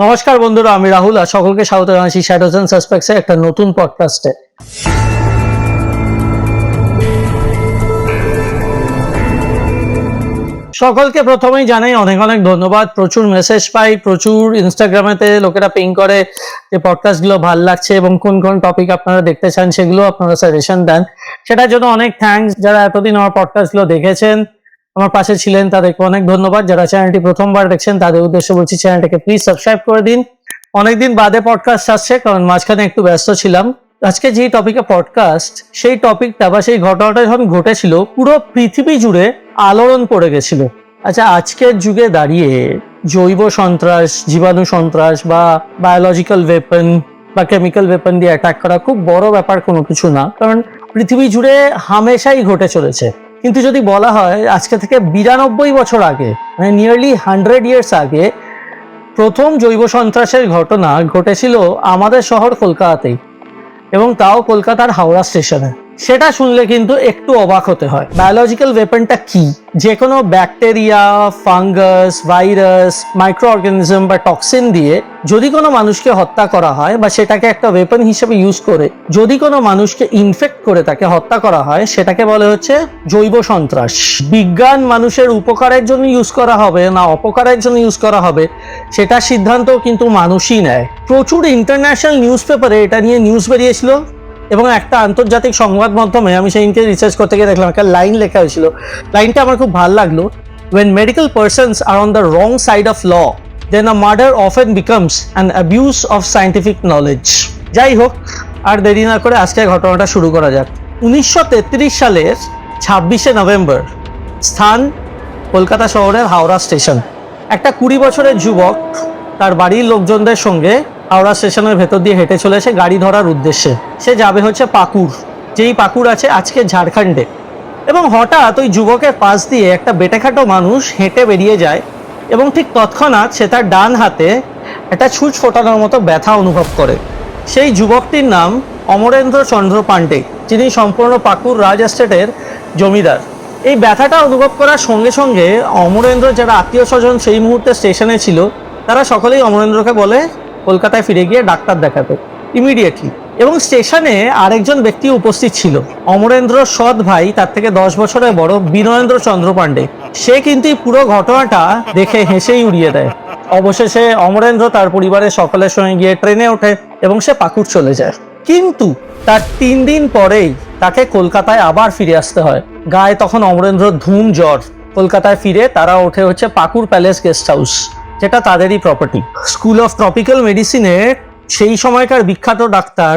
নমস্কার বন্ধুরা, আমি রাহুল আর সকলকে স্বাগত জানাচ্ছি শ্যাডোজ অ্যান্ড সাসপেক্টসের একটা নতুন পডকাস্টে সকলকে প্রথমেই জানাই অনেক অনেক ধন্যবাদ। প্রচুর মেসেজ পাই, প্রচুর ইনস্টাগ্রামেতে লোকেরা পিং করে যে পডকাস্টগুলো ভালো লাগছে এবং কোন কোন টপিক আপনারা দেখতে চান সেগুলো আপনারা সাজেশন দেন। সেটার জন্য অনেক থ্যাঙ্কস যারা এতদিন আমার পডকাস্টগুলো দেখেছেন। আমার পাশে ছিলেন তাদেরকে অনেক ধন্যবাদ। যারা চ্যানেলটি প্রথমবার দেখছেন, তাদের উদ্দেশ্যে বলছি চ্যানেলটাকে প্লিজ সাবস্ক্রাইব করে দিন। অনেকদিন বাদে পডকাস্ট আসছে, কারণ মাঝখানে একটু ব্যস্ত ছিলাম। আজকে যে টপিকে পডকাস্ট সেই টপিকটা বা সেই ঘটনাটা যখন ঘটেছিল, পুরো পৃথিবী জুড়ে আলোড়ন পড়ে গেছিল। আচ্ছা আজকের যুগে দাঁড়িয়ে জৈব সন্ত্রাস, জীবাণু সন্ত্রাস বা বায়োলজিক্যাল ওয়েপন বা কেমিক্যাল ওয়েপন দিয়ে অ্যাটাক করা খুব বড় ব্যাপার কোনো কিছু না, কারণ পৃথিবী জুড়ে হামেশাই ঘটে চলেছে। কিন্তু যদি বলা হয়, আজকে থেকে বিরানব্বই বছর আগে মানে নিয়ারলি হান্ড্রেড ইয়ার্স আগে, প্রথম জৈব সন্ত্রাসের ঘটনা ঘটেছিল আমাদের শহর কলকাতাতেই এবং তাও কলকাতার হাওড়া স্টেশনে। সেটা শুনলে কিন্তু একটু অবাক হতে হয়। বায়োলজিক্যাল ওয়েপনটা কি? যে কোনো bacteria fungus virus micro organism বা টক্সিন দিয়ে যদি কোনো মানুষকে হত্যা করা হয় বা সেটাকে একটা ওয়েপন হিসেবে ইউজ করে যদি কোনো মানুষকে ইনফেক্ট করে তাকে হত্যা করা হয়, সেটাকে বলে হচ্ছে জৈব সন্ত্রাস। বিজ্ঞান মানুষের উপকারের জন্য ইউজ করা হবে না অপকারের জন্য ইউজ করা হবে, সেটা সিদ্ধান্ত কিন্তু মানুষই নেয়। প্রচুর ইন্টারন্যাশনাল নিউজ পেপারে এটা নিয়ে নিউজ বেরিয়েছিল। এবং একটা আন্তর্জাতিক সংবাদ মাধ্যমে আমি সেইদিনকে রিসার্চ করতে গিয়ে দেখলাম, একটা লাইন লেখা হয়েছিল। লাইনটা আমার খুব ভালো লাগল। When medical persons are on the wrong side of law, then a murder often becomes an abuse of scientific knowledge. যাই হোক, আর দেরি না করে আজকে ঘটনাটা শুরু করা যাক। উনিশশো তেত্রিশ সালের ছাব্বিশে নভেম্বর, স্থান কলকাতা শহরের হাওড়া স্টেশন। একটা কুড়ি বছরের যুবক, তার বাড়ির লোকজনদের সঙ্গে হাওড়া স্টেশনের ভেতর দিয়ে হেঁটে চলেছে গাড়ি ধরার উদ্দেশ্যে। সে যাবে হচ্ছে পাকুড়। যেই পাকুড় আছে আজকে ঝাড়খণ্ডে। এবং হঠাৎ ওই যুবকের পাশ দিয়ে একটা বেটেখাটো মানুষ হেঁটে বেরিয়ে যায় এবং ঠিক তৎক্ষণাৎ সে তার ডান হাতে একটা ছুঁচ ফোটানোর মতো ব্যথা অনুভব করে। সেই যুবকটির নাম অমরেন্দ্র চন্দ্র পাণ্ডে, যিনি সম্পূর্ণ পাকুর রাজ এস্টেটের জমিদার। এই ব্যথাটা অনুভব করার সঙ্গে সঙ্গে অমরেন্দ্র যারা আত্মীয় স্বজন সেই মুহূর্তে স্টেশনে ছিল, তারা সকলেই অমরেন্দ্রকে বলে কলকাতায় ফিরে গিয়ে ডাক্তার দেখাতে ইমিডিয়েটলি এবং স্টেশনে আরেকজন ব্যক্তি উপস্থিত ছিল, অমরেন্দ্র সৎ ভাই, তার থেকে দশ বছরের বড় বিনয়েন্দ্র চন্দ্র পাণ্ডে। সে কিন্তু এই পুরো ঘটনাটা দেখে হেসেই উড়িয়ে দেয়। অবশেষে অমরেন্দ্র তার পরিবারের সকলের সঙ্গে গিয়ে ট্রেনে ওঠে এবং সে পাকুড় চলে যায়। কিন্তু তার তিন দিন পরেই তাকে কলকাতায় আবার ফিরে আসতে হয়। গায়ে তখন অমরেন্দ্র ধুম জ্বর। কলকাতায় ফিরে তারা ওঠে হচ্ছে পাকুড় প্যালেস গেস্ট হাউস। যেটা তাদেরই প্রপার্টি স্কুল অফ ট্রপিক্যাল মেডিসিনে সেই সময়কার বিখ্যাত ডাক্তার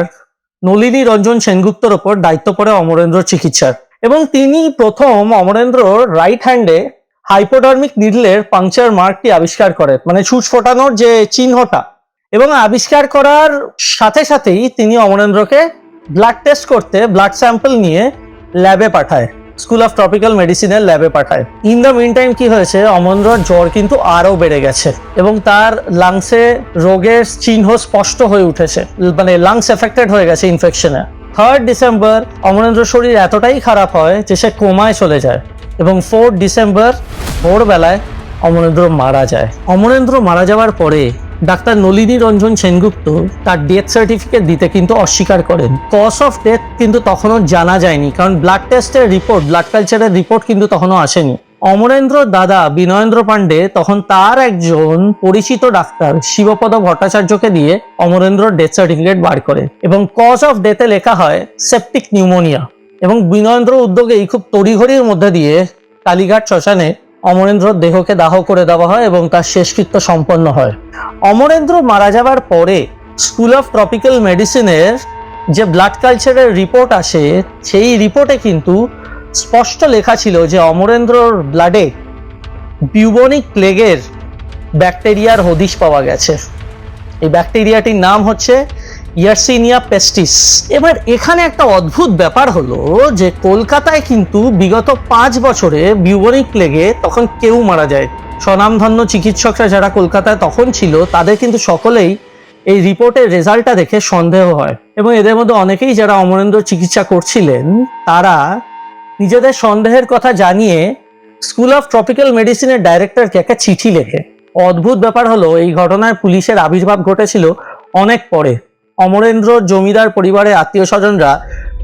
নলিনী রঞ্জন সেনগুপ্তর ওপর দায়িত্ব পড়ে অমরেন্দ্র চিকিৎসার। এবং তিনি প্রথম অমরেন্দ্র রাইট হ্যান্ডে হাইপোডার্মিক নিডলের পাংচার মার্কটি আবিষ্কার করেন। মানে ছুঁচ ফোটানোর যে চিহ্নটা। এবং আবিষ্কার করার সাথে সাথেই তিনি অমরেন্দ্রকে ব্লাড টেস্ট করতে ব্লাড স্যাম্পল নিয়ে ল্যাবে পাঠায়। স্কুল অফ ট্রপিক্যাল মেডিসিনের ল্যাবে পাঠায়। ইন দ্য মিন টাইম কি হয়েছে? অমরেন্দ্রর জ্বর কিন্তু আরও বেড়ে গেছে এবং তার লাংসে রোগের চিহ্ন স্পষ্ট হয়ে উঠেছে। মানে লাংস এফেক্টেড হয়ে গেছে ইনফেকশনে থার্ড ডিসেম্বর অমরেন্দ্র শরীর এতটাই খারাপ হয় যে সে কোমায় চলে যায় এবং ফোর্থ ডিসেম্বর ভোরবেলায় অমরেন্দ্র মারা যায়। অমরেন্দ্র মারা যাওয়ার পরে ডাক্তার নলিনী রঞ্জন সেনগুপ্ত তার ডেথ সার্টিফিকেট দিতে কিন্তু অস্বীকার করেন। কজ অফ ডেথ কিন্তু তখনও জানা যায়নি, কারণ ব্লাড টেস্টের রিপোর্ট ব্লাড কালচারের রিপোর্ট কিন্তু তখনও আসেনি। অমরেন্দ্র দাদা বিনয়েন্দ্র পাণ্ডে তখন তার একজন পরিচিত ডাক্তার শিবপদ ভট্টাচার্যকে দিয়ে অমরেন্দ্র ডেথ সার্টিফিকেট বার করে এবং কজ অফ ডেথে লেখা হয় সেপটিক নিউমোনিয়া এবং বিনয়েন্দ্র উদ্যোগে এই খুব তড়িঘড়ির মধ্যে দিয়ে কালীঘাট শ্মশানে অমরেন্দ্রর দেহকে দাহ করে দেওয়া হয় এবং তার শেষকৃত্য সম্পন্ন হয়। অমরেন্দ্র মারা যাবার পরে স্কুল অফ ট্রপিক্যাল মেডিসিনের যে ব্লাড কালচারের রিপোর্ট আসে, সেই রিপোর্টে কিন্তু স্পষ্ট লেখা ছিল যে অমরেন্দ্রর ব্লাডে বিউবনিক প্লেগের ব্যাকটেরিয়ার হদিশ পাওয়া গেছে। এই ব্যাকটেরিয়াটির নাম হচ্ছে ইয়ারসিনিয়া পেস্টিস এবার এখানে একটা অদ্ভুত ব্যাপার হলো যে কলকাতায় কিন্তু বিগত পাঁচ বছরে বিউবনিক প্লেগে তখন কেউ মারা যায়। স্বনামধন্য চিকিৎসকরা যারা কলকাতায় তখন ছিল, তাদের কিন্তু সকলেই এই রিপোর্টের রেজাল্টটা দেখে সন্দেহ হয়। এবং এদের মধ্যে অনেকেই যারা অমরেন্দ্র চিকিৎসা করছিলেন, তারা নিজেদের সন্দেহের কথা জানিয়ে স্কুল অফ ট্রপিক্যাল মেডিসিনের ডাইরেক্টরকে একটা চিঠি লেখে। অদ্ভুত ব্যাপার হলো, এই ঘটনায় পুলিশের আবির্ভাব ঘটেছিল অনেক পরে। অমরেন্দ্র জমিদার পরিবারের আত্মীয় স্বজনরা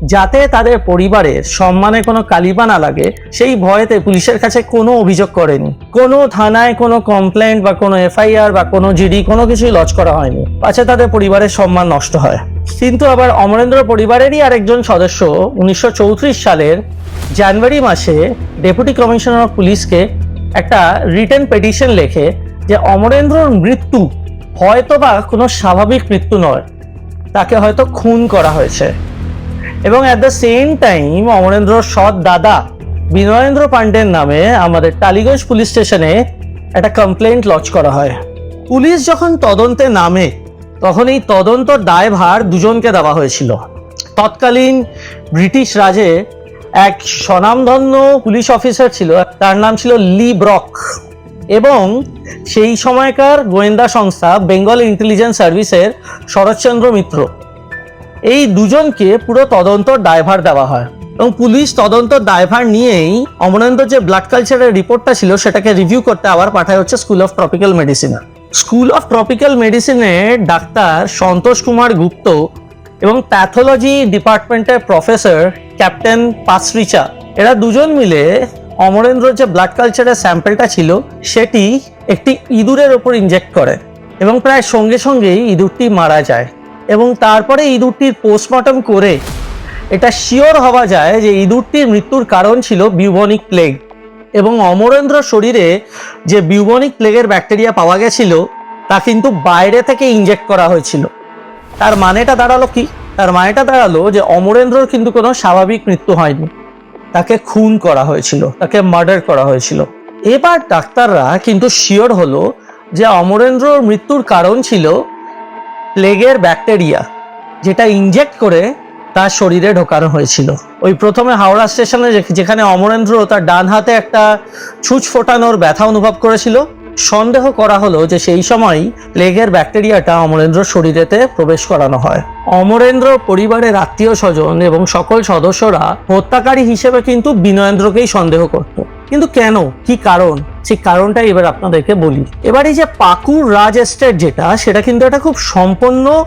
যাতে তাদের পরিবারের সম্মানে কোনো কালিপা না লাগে, সেই ভয়েতে পুলিশের কাছে কোনো অভিযোগ করেনি। কোনো থানায় কোনো কমপ্লেন বা কোনো এফআইআর বা কোনো জিডি কোনো কিছুই লজ করা হয়নি। পাছে তাদের পরিবারের সম্মান নষ্ট হয়। কিন্তু আবার অমরেন্দ্র পরিবারেরই আরেকজন সদস্য উনিশশো চৌত্রিশ সালের জানুয়ারি মাসে ডেপুটি কমিশনার অফ পুলিশকে একটা রিটেন পেটিশন লেখে যে অমরেন্দ্রর মৃত্যু হয়তোবা কোনো স্বাভাবিক মৃত্যু নয়। তাকে হয়তো খুন করা হয়েছে। এবং at the same time Amarendra সৎ দাদা বিনয়েন্দ্র পাণ্ডের নামে আমাদের টালিগঞ্জ পুলিশ স্টেশনে একটা কমপ্লেন্ট লজ করা হয়। পুলিশ যখন তদন্তে নামে, তখন এই তদন্ত দায়ভার দুজনকে দেওয়া হয়েছিল। তৎকালীন ব্রিটিশ রাজে এক স্বনামধন্য পুলিশ অফিসার ছিল, তার নাম ছিল লি ব্রক। এবং সেই সময়কার গোয়েন্দা সংস্থা বেঙ্গল ইন্টেলিজেন্স সার্ভিসের শরৎচন্দ্র মিত্র। এই দুজনকে পুরো তদন্ত দায়ভার দেওয়া হয় এবং পুলিশ তদন্ত দায়ভার নিয়েই অমরেন্দ্র যে ব্লাড কালচারের রিপোর্টটা ছিল সেটাকে রিভিউ করতে আবার পাঠায় হচ্ছে স্কুল অফ ট্রপিক্যাল মেডিসিনে স্কুল অফ ট্রপিক্যাল মেডিসিনের ডাক্তার সন্তোষ কুমার গুপ্ত এবং প্যাথোলজি ডিপার্টমেন্টের প্রফেসর ক্যাপ্টেন পাসরিচা এরা দুজন মিলে অমরেন্দ্রর যে ব্লাড কালচারের স্যাম্পেলটা ছিল, সেটি একটি ইঁদুরের ওপর ইনজেক্ট করে এবং প্রায় সঙ্গে সঙ্গেই ইঁদুরটি মারা যায় এবং তারপরে ইঁদুরটির পোস্টমর্টম করে এটা শিওর হওয়া যায় যে ইঁদুরটির মৃত্যুর কারণ ছিল বিউবনিক প্লেগ এবং অমরেন্দ্র শরীরে যে বিউবনিক প্লেগের ব্যাকটেরিয়া পাওয়া গেছিল, তা কিন্তু বাইরে থেকে ইনজেক্ট করা হয়েছিল। তার মানেটা দাঁড়াল কি? তার মানেটা দাঁড়াল যে অমরেন্দ্রর কিন্তু কোনো স্বাভাবিক মৃত্যু হয়নি। তাকে খুন করা হয়েছিল, তাকে মার্ডার করা হয়েছিল। এবার ডাক্তাররা কিন্তু শিওর হলো যে অমরেন্দ্রর মৃত্যুর কারণ ছিল প্লেগের ব্যাকটেরিয়া যেটা ইনজেক্ট করে তার শরীরে ঢোকানো হয়েছিল। ওই প্রথমে হাওড়া স্টেশনে যেখানে অমরেন্দ্র তার ডান হাতে একটা ছুঁচ ফোটানোর ব্যথা অনুভব করেছিল সন্দেহ করা হলো যে সেই সময়ই প্লেগের ব্যাকটেরিয়াটা অমরেন্দ্র শরীরেতে প্রবেশ করানো হয়। অমরেন্দ্র পরিবারের আত্মীয় স্বজন এবং সকল সদস্যরা হত্যাকারী হিসেবে কিন্তু বিনয়েন্দ্রকেই সন্দেহ করত। কিন্তু কেন? কি কারণ? সেই কারণটা এবার আপনাদেরকে বলি। এবার এই যে পাকুর রাজ এস্টেট যেটা, সেটা কিন্তু একটা খুব সম্পন্ন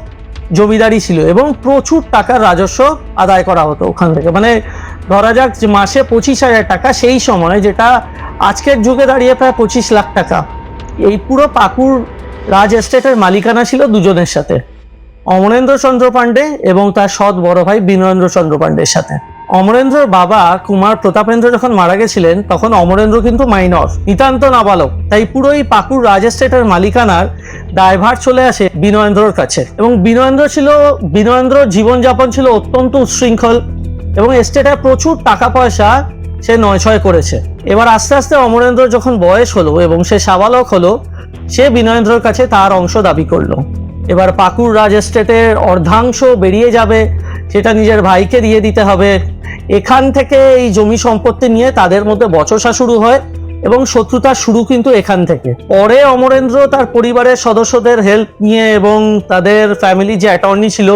জমিদারি ছিল এবং প্রচুর টাকার রাজস্ব আদায় করা হতো ওখান থেকে। মানে ধরা যাক মাসে পঁচিশ হাজার টাকা, সেই সময় যেটা আজকের যুগে দাঁড়িয়ে প্রায় পঁচিশ লাখ টাকা। এই পুরো পাকুর রাজ এস্টেটের মালিকানা ছিল দুজনের সাথে। অমরেন্দ্র চন্দ্র পাণ্ডে এবং তার সৎ বড় ভাই বিনয়েন্দ্র চন্দ্র পাণ্ডের সাথে। অমরেন্দ্রর বাবা কুমার প্রতাপেন্দ্র যখন মারা গেছিলেন, তখন অমরেন্দ্র কিন্তু মাইনর, নিতান্ত নাবালক। তাই পুরো এই পাকুর রাজ এস্টেটের মালিকানার দায়ভার চলে আসে বিনয়েন্দ্রর কাছে। এবং বিনয়েন্দ্র ছিল, বিনয়েন্দ্রর জীবনযাপন ছিল অত্যন্ত উচ্ছৃঙ্খল এবং এস্টেটে প্রচুর টাকা পয়সা সে নয় ছয় করেছে। এবার আস্তে আস্তে অমরেন্দ্র যখন বয়স হলো এবং সে সাবালক হলো, সে বিনয়েন্দ্রর কাছে তার অংশ দাবি করল। এবার পাকুর রাজ এস্টেটের অর্ধাংশ বেরিয়ে যাবে, সেটা নিজের ভাইকে দিয়ে দিতে হবে। এখান থেকে এই জমি সম্পত্তি নিয়ে তাদের মধ্যে বচসা শুরু হয় এবং শত্রুতা শুরু কিন্তু এখান থেকে। পরে অমরেন্দ্র তার পরিবারের সদস্যদের হেল্প নিয়ে এবং তাদের ফ্যামিলি যে অ্যাটর্নি ছিল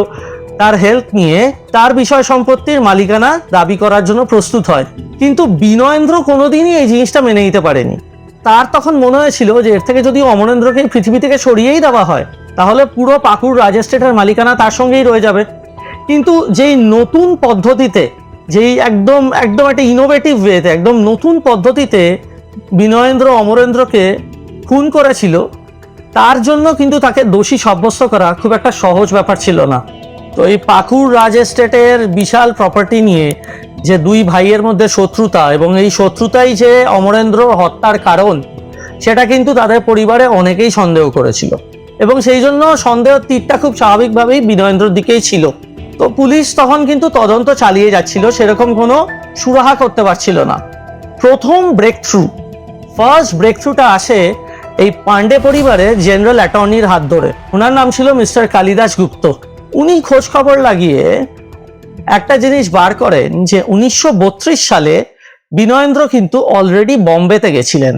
তার হেল্প নিয়ে তার বিষয় সম্পত্তির মালিকানা দাবি করার জন্য প্রস্তুত হয়। কিন্তু বিনয়েন্দ্র কোনোদিনই এই জিনিসটা মেনে নিতে পারেনি। তার তখন মনে হয়েছিল যে এর থেকে যদি অমরেন্দ্রকে পৃথিবী থেকে সরিয়েই দেওয়া হয়, তাহলে পুরো পাকুর রাজেস্টেটের মালিকানা তার সঙ্গেই রয়ে যাবে। কিন্তু যেই নতুন পদ্ধতিতে, যেই একদম একদম একটা ইনোভেটিভ ওয়েতে একদম নতুন পদ্ধতিতে বিনয়েন্দ্র অমরেন্দ্রকে খুন করেছিল, তার জন্য কিন্তু তাকে দোষী সাব্যস্ত করা খুব একটা সহজ ব্যাপার ছিল না। তো এই পাকুর রাজ এস্টেটের বিশাল প্রপার্টি নিয়ে যে দুই ভাইয়ের মধ্যে শত্রুতা এবং এই শত্রুতাই যে অমরেন্দ্র হত্যার কারণ, সেটা কিন্তু তাদের পরিবারে অনেকেই সন্দেহ করেছিল। এবং সেই জন্য সন্দেহ তীরটা খুব স্বাভাবিকভাবেই বিনয়েন্দ্রর দিকেই ছিল। তো পুলিশ তখন কিন্তু তদন্ত চালিয়ে যাচ্ছিল, সেরকম কোনো সুরাহা করতে পারছিল না। প্রথম ব্রেক থ্রু ফার্স্ট ব্রেক থ্রুটা আসে এই পান্ডে পরিবারের জেনারেল অ্যাটর্নির হাত ধরে। ওনার নাম ছিল মিস্টার কালিদাস গুপ্ত। উনি খোঁজ খবর লাগিয়ে একটা জিনিস বার করেন যে উনিশশো বত্রিশ সালে বিনয়েন্দ্র কিন্তু অলরেডি বম্বেতে গেছিলেন।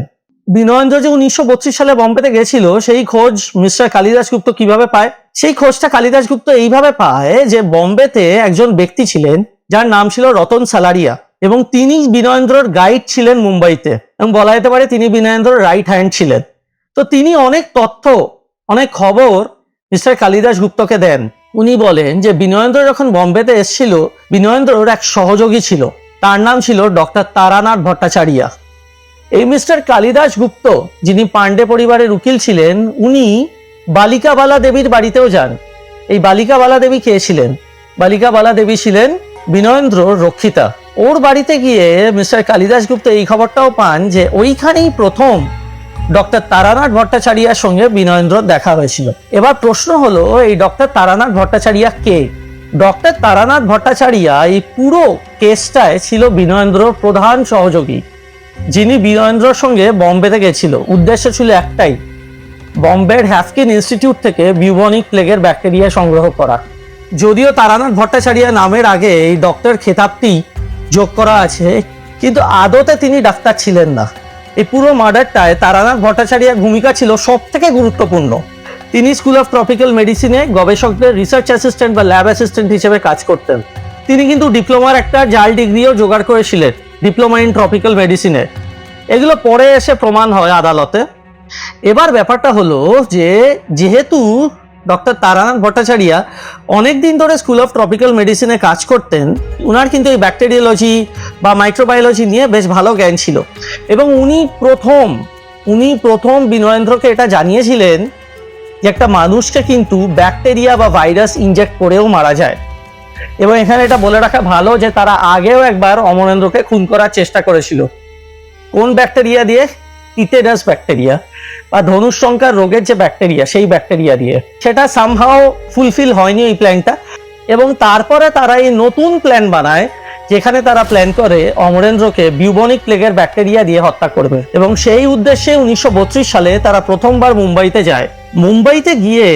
বিনয়েন্দ্র যে উনিশশো বত্রিশ সালে বম্বেতে গেছিল, সেই খোঁজ মিস্টার কালিদাস গুপ্ত কীভাবে পায়? সেই খোঁজটা কালিদাস গুপ্ত এইভাবে পায় যে বম্বেতে একজন ব্যক্তি ছিলেন, যার নাম ছিল রতন সালারিয়া এবং তিনি বিনয়েন্দ্রর গাইড ছিলেন মুম্বাইতে এবং বলা যেতে পারে তিনি বিনয়েন্দ্রর রাইট হ্যান্ড ছিলেন। তো তিনি অনেক তথ্য, অনেক খবর মিস্টার কালিদাস গুপ্তকে দেন। উনি বলেন যে বিনয়েন্দ্র যখন বম্বেতে এসেছিল বিনয়েন্দ্রর এক সহযোগী ছিল। তার নাম ছিল ডক্টর তারানাথ ভট্টাচার্যা। এই মিস্টার কালিদাস গুপ্ত, যিনি পাণ্ডে পরিবারের উকিল ছিলেন, উনি বালিকাবালা দেবীর বাড়িতেও যান। এই বালিকাবালা দেবী কে ছিলেন? বালিকাবালা দেবী ছিলেন বিনয়েন্দ্র রক্ষিতা। ওর বাড়িতে গিয়ে মিস্টার কালিদাস গুপ্ত এই খবরটাও পান যে ওইখানেই প্রথম ডক্টর তারানাথ ভট্টাচার্যার সঙ্গে বিনয়েন্দ্র দেখা হয়েছিল। এবার প্রশ্ন হলো, এই ডক্টর তারানাথ ভট্টাচার্যা কে? ডক্টর তারানাথ ভট্টাচার্যা এই পুরো কেসটায় ছিল বিনয়েন্দ্রর প্রধান সহযোগী, যিনি বিনয়েন্দ্রর সঙ্গে বম্বেতে গেছিল। উদ্দেশ্য ছিল একটাই, বম্বের হ্যাফকিন ইনস্টিটিউট থেকে বিউবনিক প্লেগের ব্যাকটেরিয়া সংগ্রহ করা। যদিও তারানাথ ভট্টাচার্য নামের আগে এই ডক্টর খেতাবটি যোগ করা আছে, কিন্তু আদতে তিনি ডাক্তার ছিলেন না। এই পুরো মার্ডারটায় তারানাথ ভট্টাচার্যের ভূমিকা ছিল সব থেকে গুরুত্বপূর্ণ। তিনি স্কুল অফ ট্রপিক্যাল মেডিসিনে গবেষকদের রিসার্চ অ্যাসিস্ট্যান্ট বা ল্যাব অ্যাসিস্ট্যান্ট হিসেবে কাজ করতেন। তিনি কিন্তু ডিপ্লোমার একটা জাল ডিগ্রিও জোগাড় করেছিলেন ডিপ্লোমা ইন ট্রপিক্যাল মেডিসিনে এগুলো পরে এসে প্রমাণ হয় আদালতে। এবার ব্যাপারটা হলো যে, যেহেতু ডক্টর তারানাথ ভট্টাচার্য অনেক দিন ধরে স্কুল অফ ট্রপিক্যাল মেডিসিনে কাজ করতেন। উনার কিন্তু এই ব্যাকটেরিওলজি বা মাইক্রোবায়োলজি নিয়ে বেশ ভালো জ্ঞান ছিল। এবং উনি প্রথম উনি প্রথম বিনয়েন্দ্রকে এটা জানিয়েছিলেন যে একটা মানুষকে কিন্তু ব্যাকটেরিয়া বা ভাইরাস ইনজেক্ট করেও মারা যায়। এবং এখানে এটা বলে রাখা ভালো যে তারা আগেও একবার অমরেন্দ্রকে খুন করার চেষ্টা করেছিল। কোন ব্যাকটেরিয়া দিয়ে? টিটেরাস ব্যাকটেরিয়া বা ধনুষ্সংকার রোগের যে ব্যাকটেরিয়া সেই ব্যাকটেরিয়া দিয়ে। সেটা সামহাও ফুলফিল হয়নি এই প্ল্যানটা এবং তারপরে তারা এই নতুন প্ল্যান বানায়, যেখানে তারা প্ল্যান করে অমরেন্দ্রকে বিউবনিক প্লেগের ব্যাকটেরিয়া দিয়ে হত্যা করবে। এবং সেই উদ্দেশ্যে উনিশশো বত্রিশ সালে তারা প্রথমবার মুম্বাইতে যায়। মুম্বাইতে গিয়ে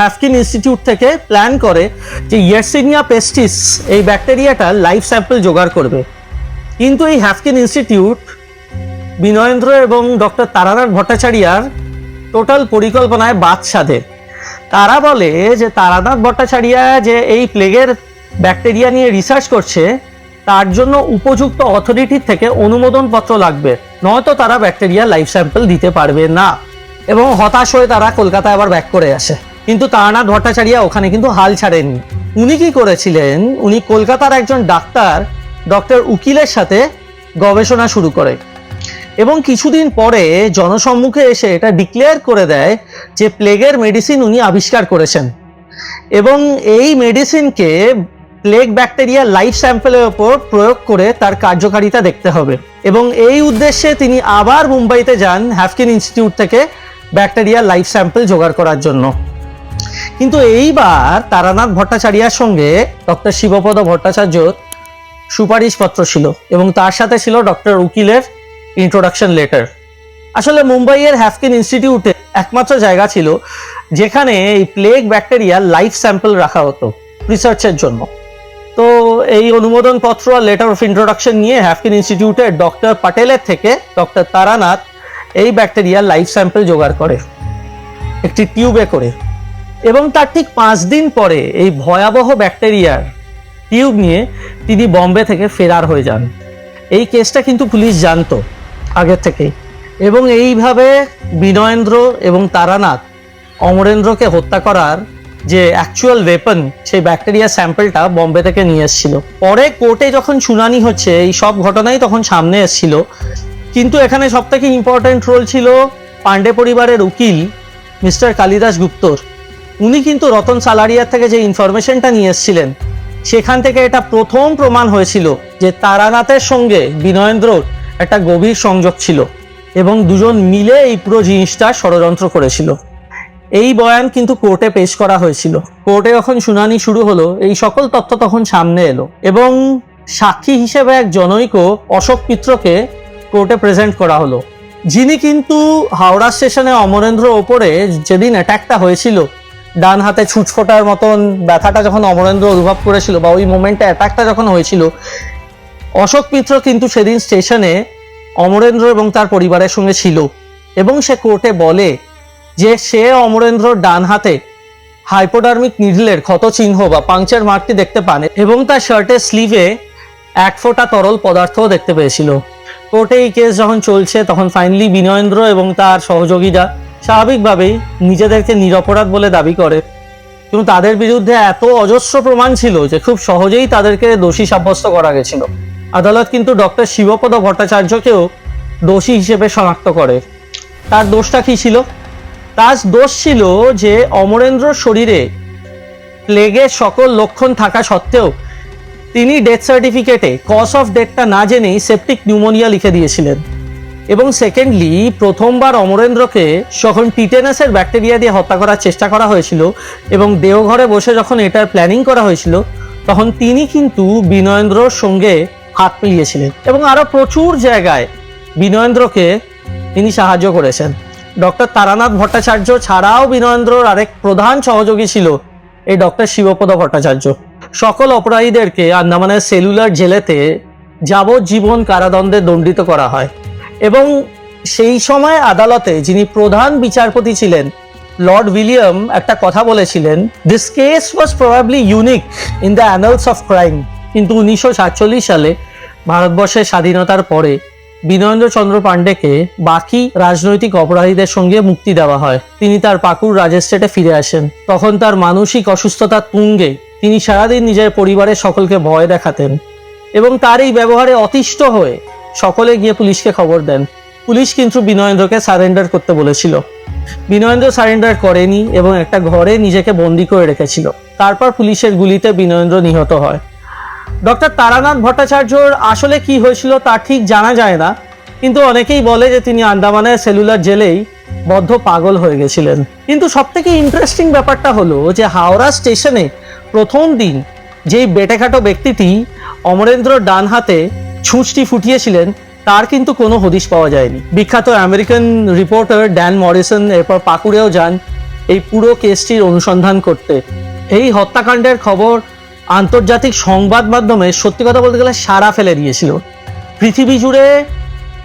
হ্যাফকিন ইনস্টিটিউট থেকে প্ল্যান করে যে ইয়ারসিনিয়া পেস্টিস এই ব্যাকটেরিয়াটা লাইফ স্যাম্পল জোগাড় করবে। কিন্তু এই হ্যাফকিন ইনস্টিটিউট বিনয়েন্দ্র এবং ডক্টর তারানাথ ভট্টাচার্যার টোটাল পরিকল্পনায় বাদ সাধে তারা বলে যে তারানাথ ভট্টাচার্য যে এই প্লেগের ব্যাকটেরিয়া নিয়ে রিসার্চ করছে, তার জন্য উপযুক্ত অথরিটির থেকে অনুমোদন পত্র লাগবে। নয়তো তারা ব্যাকটেরিয়া লাইফ স্যাম্পল দিতে পারবে না। এবং হতাশ হয়ে তারা কলকাতায় আবার ব্যাক করে আসে। কিন্তু তারানাথ ভট্টাচার্য ওখানে কিন্তু হাল ছাড়েননি। উনি কি করেছিলেন? উনি কলকাতার একজন ডাক্তার, ডক্টর উকিলের সাথে গবেষণা শুরু করে। এবং কিছুদিন পরে জনসম্মুখে এসে এটা ডিক্লেয়ার করে দেয় যে প্লেগের মেডিসিন উনি আবিষ্কার করেছেন। এবং এই মেডিসিনকে প্লেগ ব্যাকটেরিয়া লাইফ স্যাম্পলের ওপর প্রয়োগ করে তার কার্যকারিতা দেখতে হবে। এবং এই উদ্দেশ্যে তিনি আবার মুম্বাইতে যান হ্যাফকিন ইনস্টিটিউট থেকে ব্যাকটেরিয়া লাইফ স্যাম্পল জোগাড় করার জন্য। কিন্তু এইবার তারানাথ ভট্টাচার্যার সঙ্গে ডক্টর শিবপদ ভট্টাচার্যর সুপারিশপত্র ছিল এবং তার সাথে ছিল ডক্টর উকিলের ইন্ট্রোডাকশন লেটার আসলে মুম্বাইয়ের হ্যাফকিন ইনস্টিটিউটে একমাত্র জায়গা ছিল যেখানে এই প্লেগ ব্যাকটেরিয়া লাইফ স্যাম্পল রাখা হতো রিসার্চের জন্য। তো এই অনুমোদন পত্র আর লেটার অফ ইন্ট্রোডাকশন নিয়ে হ্যাফকিন ইনস্টিটিউটের ডক্টর পাটেলের থেকে ডক্টর তারানাথ এই ব্যাকটেরিয়া লাইফ স্যাম্পল জোগাড় করে একটি টিউবে করে। এবং তার ঠিক পাঁচ দিন পরে এই ভয়াবহ ব্যাকটেরিয়ার টিউব নিয়ে তিনি বম্বে থেকে ফেরার হয়ে যান। এই কেসটা কিন্তু পুলিশ জানতো। আগের থেকেই। এবং এইভাবে বিনয়েন্দ্র এবং তারানাথ অমরেন্দ্রকে হত্যা করার যে অ্যাকচুয়াল ওয়েপন সেই ব্যাকটেরিয়া স্যাম্পলটা বম্বে থেকে নিয়ে এসেছিল। পরে কোর্টে যখন শুনানি হচ্ছে, এই সব ঘটনাই তখন সামনে এসেছিল। কিন্তু এখানে সব থেকে ইম্পর্টেন্ট রোল ছিল পাণ্ডে পরিবারের উকিল মিস্টার কালিদাস গুপ্তর। উনি কিন্তু রতন সালারিয়ার থেকে যে ইনফরমেশনটা নিয়ে এসেছিলেন, সেখান থেকে এটা প্রথম প্রমাণ হয়েছিল যে তারানাথের সঙ্গে বিনয়েন্দ্রর একটা গভীর সংযোগ ছিল এবং দুজন মিলে এই পুরো জিনিসটা ষড়যন্ত্র করেছিল। এই বয়ান কিন্তু কোর্টে পেশ করা হয়েছিল। কোর্টে যখন শুনানি শুরু হলো, এই সকল তথ্য তখন সামনে এলো এবং সাক্ষী হিসেবে এক জনৈক অশোক মিত্রকে কোর্টে প্রেজেন্ট করা হলো। যিনি কিন্তু হাওড়া স্টেশনে অমরেন্দ্র ওপরে যেদিন অ্যাটাকটা হয়েছিল, ডান হাতে ছুটফোটার মতন ব্যথাটা যখন অমরেন্দ্র অনুভব করেছিল বা ওই মোমেন্টে অ্যাটাকটা যখন হয়েছিল অশোক মিত্র কিন্তু সেদিন স্টেশনে অমরেন্দ্র এবং তার পরিবারের সঙ্গে ছিল এবং সে কোর্টে বলে যে সে অমরেন্দ্র ডান হাতে হাইপোডার্মিক নিডলের ক্ষত চিহ্ন বা পাংচার মার্কটি দেখতে পান এবং তার শার্টের স্লিভে এক ফোঁটা তরল পদার্থও দেখতে পেয়েছিল। কোর্টে এই কেস যখন চলছে, তখন ফাইনালি বিনয়েন্দ্র এবং তার সহযোগীরা স্বাভাবিকভাবেই নিজেদেরকে নিরপরাধ বলে দাবি করে। কিন্তু তাদের বিরুদ্ধে এত অজস্র প্রমাণ ছিল যে খুব সহজেই তাদেরকে দোষী সাব্যস্ত করা গেছিল। আদালত কিন্তু ডক্টর শিবপদ ভট্টাচার্যকেও দোষী হিসেবে শনাক্ত করে। তার দোষটা কি ছিল? তার দোষ ছিল যে অমরেন্দ্রর শরীরে প্লেগের সকল লক্ষণ থাকা সত্ত্বেও তিনি ডেথ সার্টিফিকেটে কজ অফ ডেথটা না জেনেই সেপটিক নিউমোনিয়া লিখে দিয়েছিলেন। এবং সেকেন্ডলি প্রথমবার অমরেন্দ্রকে যখন টিটেনাসের ব্যাকটেরিয়া দিয়ে হত্যা করার চেষ্টা করা হয়েছিল এবং দেওঘরে বসে যখন এটার প্ল্যানিং করা হয়েছিল, তখন তিনি কিন্তু বিনয়েন্দ্রর সঙ্গে হাত মিলিয়েছিলেন এবং আরও প্রচুর জায়গায় বিনয়েন্দ্রকে তিনি সাহায্য করেছেন। ডক্টর তারানাথ ভট্টাচার্য ছাড়াও বিনয়েন্দ্রর আরেক প্রধান সহযোগী ছিল এই ডক্টর শিবপদ ভট্টাচার্য। সকল অপরাধীদেরকে আন্দামানের সেলুলার জেলেতে যাবজ্জীবন কারাদণ্ডে দণ্ডিত করা হয় এবং সেই সময় আদালতে যিনি প্রধান বিচারপতি ছিলেন, লর্ড উইলিয়াম একটা কথা বলেছিলেন this case was probably unique in the annals of crime কিন্তু উনিশশো সাতচল্লিশ সালে ভারতবর্ষের স্বাধীনতার পরে বিনয়েন্দ্র চন্দ্র পাণ্ডেকে বাকি রাজনৈতিক অপরাধীদের সঙ্গে মুক্তি দেওয়া হয়। তিনি তার পাকুর রাজেস্টেটে ফিরে আসেন। তখন তার মানসিক অসুস্থতার তুঙ্গে তিনি সারাদিন নিজের পরিবারের সকলকে ভয় দেখাতেন এবং তার এই ব্যবহারে অতিষ্ঠ হয়ে সকলে গিয়ে পুলিশকে খবর দেন। পুলিশ কিন্তু বিনয়েন্দ্রকে সারেন্ডার করতে বলেছিল। বিনয়েন্দ্র সারেন্ডার করেনি এবং একটা ঘরে নিজেকে বন্দি করে রেখেছিল। তারপর পুলিশের গুলিতে বিনয়েন্দ্র নিহত হয়। ডক্টর তারানাথ ভট্টাচার্যর আসলে কি হয়েছিল তা ঠিক জানা যায় না, কিন্তু অনেকেই বলে যে তিনি আন্দামানের সেলুলার জেলেই বদ্ধ পাগল হয়ে গেছিলেন। কিন্তু সব থেকে ইন্টারেস্টিং ব্যাপারটা হলো যে হাওড়া স্টেশনে প্রথম দিন যেই বেটেখাটো ব্যক্তিটি অমরেন্দ্র ডান হাতে ছুঁচটি ফুটিয়েছিলেন, তার কিন্তু কোনো হদিশ পাওয়া যায়নি। বিখ্যাত আমেরিকান রিপোর্টার ড্যান মরিসন এরপর পাকুড়েও যান এই পুরো কেসটির অনুসন্ধান করতে। এই হত্যাকাণ্ডের খবর আন্তর্জাতিক সংবাদ মাধ্যমে সত্যি কথা বলতে গেলে সারা ফেলে দিয়েছিল। পৃথিবী জুড়ে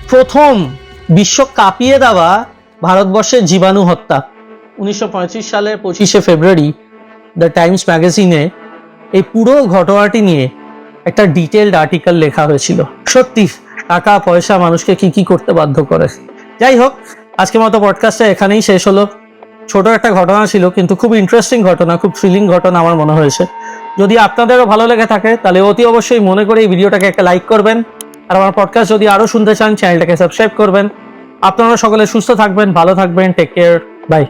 প্রথম বিশ্ব কাঁপিয়ে দেওয়া ভারতবর্ষের জীবাণু হত্যা। উনিশশো সালের পঁচিশে ফেব্রুয়ারি দ্য টাইমস ম্যাগাজিনে এই পুরো ঘটনাটি নিয়ে একটা ডিটেলড আর্টিকেল লেখা হয়েছিল। সত্যি, টাকা, পয়সা মানুষকে কি কি করতে বাধ্য করে। যাই হোক, আজকের মতো পডকাস্টটা এখানেই শেষ হলো। ছোট একটা ঘটনা ছিল, কিন্তু খুব ইন্টারেস্টিং ঘটনা, খুব থ্রিলিং ঘটনা আমার মনে হয়েছে। যদি আপনাদেরও ভালো লেগে থাকে, তাহলে অতি অবশ্যই মনে করে এই ভিডিওটাকে একটা লাইক করবেন। আর আমার পডকাস্ট যদি আরও শুনতে চান চ্যানেলটাকে সাবস্ক্রাইব করবেন। আপনারা সকলে সুস্থ থাকবেন, ভালো থাকবেন টেক কেয়ার বাই